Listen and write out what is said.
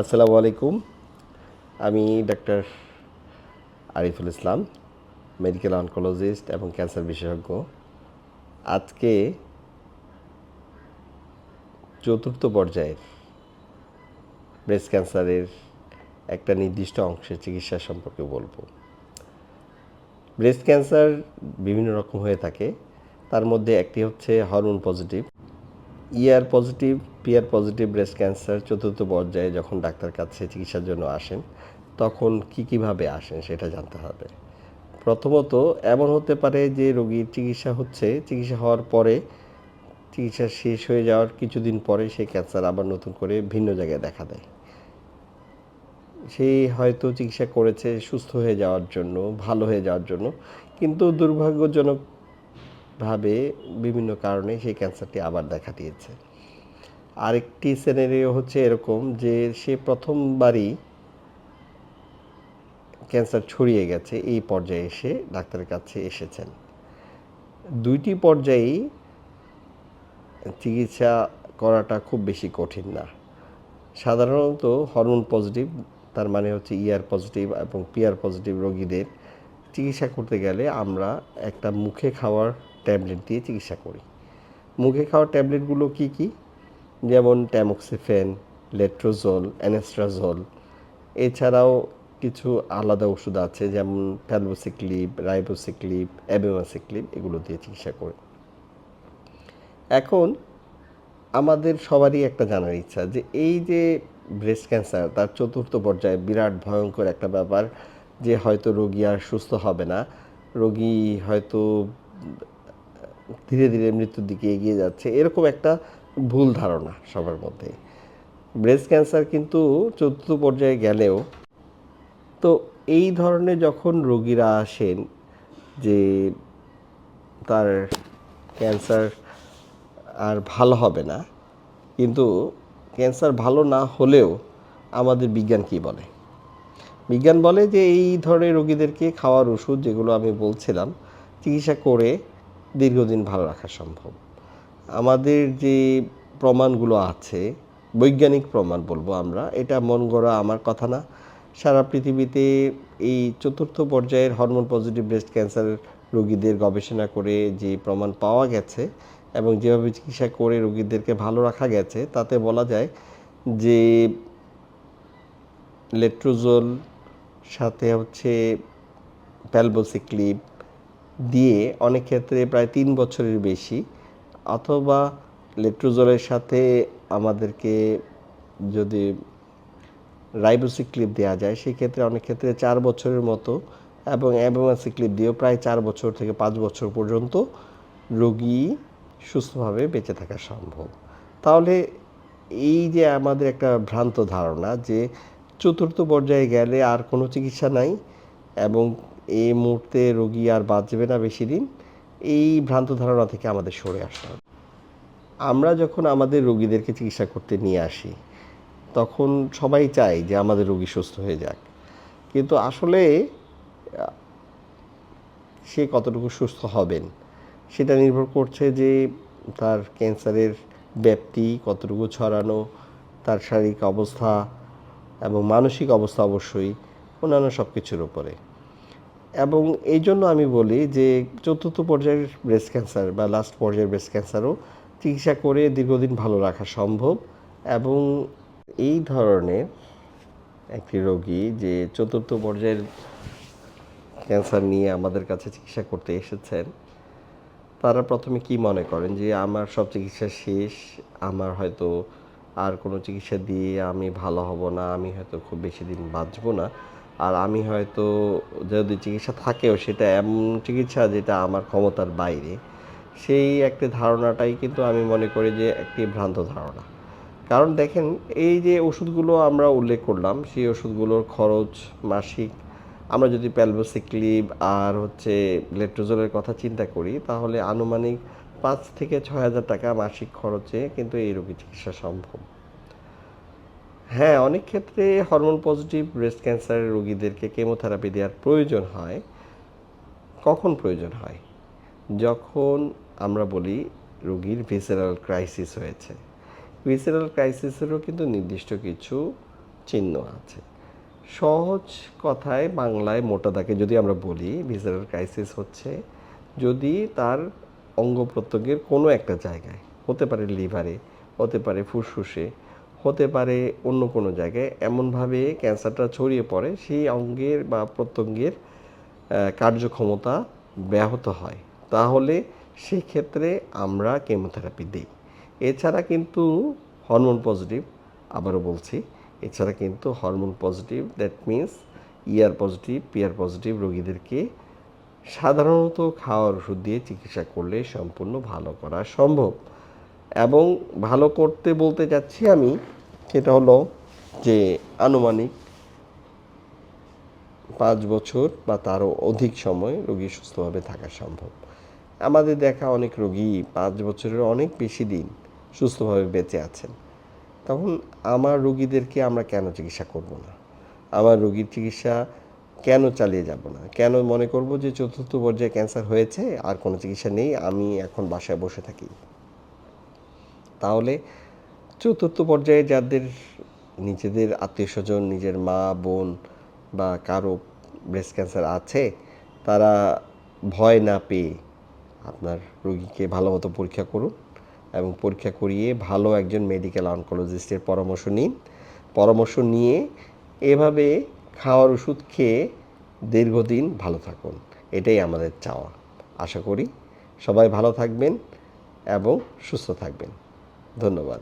আসসালামু আলাইকুম। আমি doctor Ariful Islam medical oncologist এবং ক্যান্সার বিশেষজ্ঞ। আজকে চতুর্থ পর্যায়ের ব্রেস্ট ক্যান্সারের একটা নির্দিষ্ট অংশের চিকিৎসা সম্পর্কে বলব। ব্রেস্ট ক্যান্সার বিভিন্ন রকম হয়ে থাকে। তার মধ্যে একটি হচ্ছে hormone positive ER positive PR positive breast cancer চতুর্থ পর্যায়ে যখন ডাক্তার কাছে চিকিৎসার জন্য আসেন, তখন কি কীভাবে আসেন সেটা জানতে হবে। প্রথমত, এমন হতে পারে যে রোগীর চিকিৎসা হচ্ছে, চিকিৎসা হওয়ার পরে চিকিৎসা শেষ হয়ে যাওয়ার কিছুদিন পরে সেই ক্যান্সার আবার নতুন করে ভিন্ন জায়গায় দেখা দেয়। সে হয়তো চিকিৎসা করেছে সুস্থ হয়ে যাওয়ার জন্য, ভালো হয়ে যাওয়ার জন্য, কিন্তু দুর্ভাগ্যজনক ভাবে বিভিন্ন কারণে সেই ক্যান্সারটি আবার দেখা দিয়েছে। আরেকটি সিনারিও হচ্ছে এরকম যে সে প্রথমবারই ক্যান্সার ছড়িয়ে গেছে, এই পর্যায়ে এসে ডাক্তারের কাছে এসেছেন। দুইটি পর্যায়েই চিকিৎসা করাটা খুব বেশি কঠিন না। সাধারণত হরমোন পজিটিভ তার মানে হচ্ছে ইয়ার পজিটিভ এবং পিয়ার পজিটিভ রোগীদের চিকিৎসা করতে গেলে আমরা একটা মুখে খাওয়ার ট্যাবলেট দিয়ে চিকিৎসা করি। মুখে খাওয়ার ট্যাবলেটগুলো কি কি? যেমন ট্যামক্সিফেন লেট্রোজোল অ্যানেস্ট্রাজোল এছাড়াও কিছু আলাদা ওষুধ আছে, যেমন ফ্যালবোসিক্লিপ রাইবোসিক্লিপ অ্যাবেমাসিক্লিপ এগুলো দিয়ে চিকিৎসা করি। এখন আমাদের সবারই একটা জানার ইচ্ছা যে এই যে ব্রেস্ট ক্যান্সার তার চতুর্থ পর্যায়ে বিরাট ভয়ঙ্কর একটা ব্যাপার যে হয়তো রোগী আর সুস্থ হবে না। রোগী হয়তো ধীরে ধীরে মৃত্যুর দিকে এগিয়ে যাচ্ছে। এরকম একটা ভুল ধারণা সবার মধ্যে। ব্রেস্ট ক্যান্সার কিন্তু চতুর্থ পর্যায়ে গেলেও তো এই ধরনের যখন রোগীরা আসেন যে তার ক্যান্সার আর ভালো হবে না, কিন্তু ক্যান্সার ভালো না হলেও আমাদের বিজ্ঞান কি বলে? বিজ্ঞান বলে যে এই ধরনের রোগীদেরকে খাওয়ার ওষুধ যেগুলো আমি বলছিলাম, চিকিৎসা করে দীর্ঘদিন ভালো রাখা সম্ভব। আমাদের যে প্রমাণগুলো আছে, বৈজ্ঞানিক প্রমাণ বলব আমরা, এটা মন গড়া আমার কথা না। সারা পৃথিবীতে এই চতুর্থ পর্যায়ের হরমোন পজিটিভ ব্রেস্ট ক্যান্সার রোগীদের গবেষণা করে যে প্রমাণ পাওয়া গেছে এবং যেভাবে চিকিৎসা করে রোগীদেরকে ভালো রাখা গেছে, তাতে বলা যায় যে লেট্রোজোল, সাথে হচ্ছে প্যালবোসিক্লিপ দিয়ে অনেক ক্ষেত্রে প্রায় তিন বছরের বেশি, অথবা লেট্রোজলের সাথে আমাদেরকে যদি রাইবোসিক্লিপ দেওয়া যায়, সেই ক্ষেত্রে অনেক ক্ষেত্রে চার বছরের মতো এবং অ্যাবোমাসিক্লিপ দিয়েও প্রায় চার বছর থেকে পাঁচ বছর পর্যন্ত রোগী সুস্থভাবে বেঁচে থাকা সম্ভব। তাহলে এই যে আমাদের একটা ভ্রান্ত ধারণা যে চতুর্থ পর্যায়ে গেলে আর কোনো চিকিৎসা নাই এবং এই মুহূর্তে রোগী আর বাঁচবে না বেশি দিন, এই ভ্রান্ত ধারণা থেকে আমাদের সরে আসতে হবে। আমরা যখন আমাদের রোগীদেরকে চিকিৎসা করতে নিয়ে আসি, তখন সবাই চায় যে আমাদের রোগী সুস্থ হয়ে যাক। কিন্তু আসলে, সে কতটুকু সুস্থ হবেন, সেটা নির্ভর করছে যে তার ক্যান্সারের ব্যাপ্তি কতটুকু ছড়ানো, তার শারীরিক অবস্থা এবং মানসিক অবস্থা অবশ্যই অন্যান্য সব কিছুর উপরে। এবং এই জন্য আমি বলি যে চতুর্থ পর্যায়ের ব্রেস্ট ক্যান্সার বা লাস্ট পর্যায়ের ব্রেস্ট ক্যান্সারও চিকিৎসা করে দীর্ঘদিন ভালো রাখা সম্ভব এবং এই ধরনের একটি রোগী যে চতুর্থ পর্যায়ের ক্যান্সার নিয়ে আমাদের কাছে চিকিৎসা করতে এসেছেন, তারা প্রথমে কি মনে করেন যে আমার সব চিকিৎসা শেষ, আমার হয়তো আর কোনো চিকিৎসা দিয়ে আমি ভালো হব না, আমি হয়তো খুব বেশি দিন বাঁচবো না? আর আমি হয়তো যদি চিকিৎসা থাকেও সেটা এমন চিকিৎসা যেটা আমার ক্ষমতার বাইরে, সেই একটি ধারণাটাই কিন্তু আমি মনে করি যে একটি ভ্রান্ত ধারণা। কারণ দেখেন, এই যে ওষুধগুলো আমরা উল্লেখ করলাম, সেই ওষুধগুলোর খরচ মাসিক, আমরা যদি প্যালবোসিক্লিব আর হচ্ছে লেট্রোজোলের কথা চিন্তা করি, তাহলে আনুমানিক পাঁচ থেকে ছয় হাজার টাকা মাসিক খরচে কিন্তু এই রোগী চিকিৎসা সম্ভব। হ্যাঁ অনেক ক্ষেত্রে হরমোন পজিটিভ ব্রেস্ট ক্যান্সারের রোগীদেরকে কেমোথেরাপি দেওয়ার প্রয়োজন হয়। কখন প্রয়োজন হয়? যখন আমরা বলি রোগীর ভিসেরাল ক্রাইসিস হয়েছে। ভিসেরাল ক্রাইসিসেরও কিন্তু নির্দিষ্ট কিছু চিহ্ন আছে। সহজ কথায় বাংলায় মোটা দাগে যদি আমরা বলি ভিসেরাল ক্রাইসিস হচ্ছে যদি তার অঙ্গ প্রত্যঙ্গের কোনো একটা জায়গায়, হতে পারে লিভারে হতে পারে ফুসফুসে হতে পারে অন্য কোনো জায়গায়। এমনভাবে ক্যান্সারটা ছড়িয়ে পড়ে, সেই অঙ্গের বা প্রত্যঙ্গের কার্যক্ষমতা ব্যাহত হয়। তাহলে সেই ক্ষেত্রে আমরা কেমোথেরাপি দিই। এছাড়া কিন্তু হরমোন পজিটিভ, আবারও বলছি, এছাড়া কিন্তু hormone positive that means ER positive PR positive রোগীদেরকে সাধারণত খাওয়ার ওষুধ দিয়ে চিকিৎসা করলে সম্পূর্ণ ভালো করা সম্ভব। এবং ভালো করতে বলতে যাচ্ছি আমি সেটা হলো যে আনুমানিক পাঁচ বছর বা তারও অধিক সময় রোগী সুস্থভাবে থাকা সম্ভব। আমাদের দেখা অনেক রোগী পাঁচ বছরের অনেক বেশি দিন সুস্থভাবে বেঁচে আছেন। তখন আমার রোগীদেরকে আমরা কেন চিকিৎসা করব না? আমার রোগীর চিকিৎসা কেন চালিয়ে যাব না? কেন মনে করব যে চতুর্থ পর্যায়ে ক্যান্সার হয়েছে, আর কোনো চিকিৎসা নেই, আমি এখন বাসায় বসে থাকি। তাহলে চতুর্থ পর্যায়ে যাদের নিজেদের আত্মীয় স্বজন, নিজের মা, বোন বা কারও ব্রেস্ট ক্যান্সার আছে, তারা ভয় না পেয়ে আপনার রোগীকে ভালো মতো পরীক্ষা করুন এবং পরীক্ষা করিয়ে ভালো একজন মেডিকেল অনকোলজিস্টের পরামর্শ নিন। পরামর্শ নিয়ে এভাবে খাওয়ার ওষুধ খেয়ে দীর্ঘদিন ভালো থাকুন। এটাই আমাদের চাওয়া। আশা করি সবাই ভালো থাকবেন এবং সুস্থ থাকবেন। ধন্যবাদ।